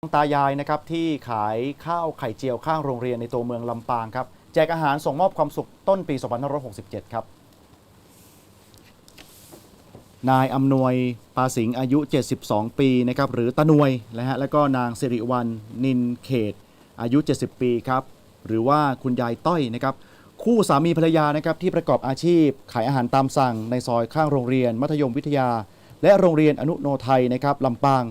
ตายายนะครับที่ขายข้าวไข่เจียวข้างโรงเรียนในตัวเมืองลำปางครับแจกอาหารส่งมอบความสุขต้นปี 2567 ครับ นายอำนวยปาสิงอายุ 72 ปีนะครับหรือตานวยนะฮะแล้วก็นางสิริวัลนินเขต อายุ 70 ปีครับหรือว่าคุณยายต้อยนะครับคู่สามีภรรยานะครับที่ประกอบอาชีพ ขายอาหารตามสั่งในซอยข้างโรงเรียน มัธยมวิทยา และโรงเรียนอนุโนไทยนะครับลำปาง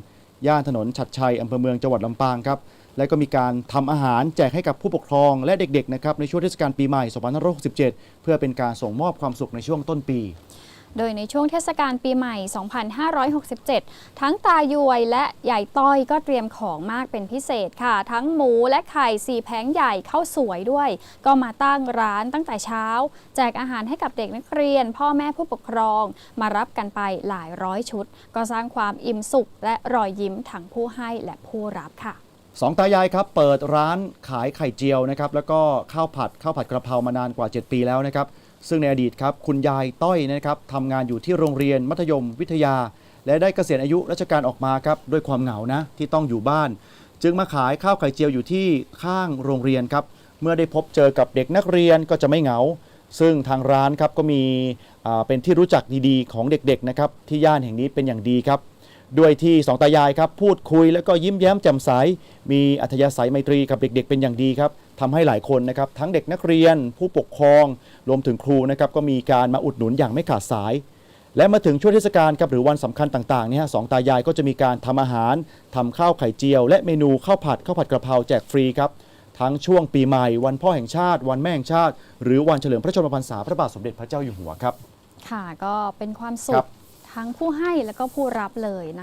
ย่านถนนฉัดชัยอำเภอเมืองจังหวัดลำปางครับและก็มีการทำอาหารแจกให้กับผู้ปกครองและเด็กๆนะครับในช่วงเทศกาลปีใหม่ 2567 เพื่อเป็นการส่งมอบความสุขในช่วงต้นปี โดยในช่วงเทศกาลปีใหม่ 2567 ทั้งตายวยและใหญ่ต้อยก็เตรียมของมากเป็นพิเศษค่ะ ทั้งหมูและไข่สี่แผงใหญ่เข้าวสวยด้วย ก็มาตั้งร้านตั้งแต่เช้า แจกอาหารให้กับเด็กนักเรียน พ่อแม่ผู้ปกครอง มารับกันไปหลายร้อยชุด ก็สร้างความอิ่มสุขและรอยยิ้มทั้งผู้ให้และผู้รับค่ะ สองตายายครับเปิดร้านขายไข่เจียวนะครับแล้วก็ข้าวผัดข้าวผัดกระเพรามานานกว่า 7 ปีแล้วนะครับซึ่งในอดีตครับคุณยายต้อยนะครับทำงานอยู่ที่โรงเรียนมัธยมวิทยา และได้เกษียณอายุราชการออกมาครับด้วยความเหงานะที่ต้องอยู่บ้าน จึงมาขายข้าวไข่เจียวอยู่ที่ข้างโรงเรียนครับเมื่อได้พบเจอกับเด็กนักเรียนก็จะไม่เหงา ซึ่งทางร้านครับก็มีเป็นที่รู้จักดีๆของเด็กๆนะครับที่ย่านแห่งนี้เป็นอย่างดีครับ ด้วยที่สองตายายครับพูดคุยแล้วก็ยิ้มแย้มแจ่มใส มีอัธยาศัยไมตรีกับเด็ก ๆ เป็นอย่างดีครับทำให้หลายคนนะครับทั้งเด็กนักเรียน ผู้ปกครอง รวมถึงครูนะครับก็มีการมาอุดหนุนอย่างไม่ขาดสาย และมาถึงช่วงเทศกาลครับหรือวันสำคัญต่างๆเนี่ยฮะสองตายายก็จะมีการทำอาหารทำข้าวไข่เจียว และเมนูข้าวผัดข้าวผัดกระเพราแจกฟรีครับทั้งช่วงปีใหม่ วันพ่อแห่งชาติ วันแม่แห่งชาติ หรือวันเฉลิมพระชนมพรรษาพระบาทสมเด็จพระเจ้าอยู่หัวครับ ค่ะก็เป็นความสุครัขบทั้งผู้ให้และก็ผู้รับเลยนะคะ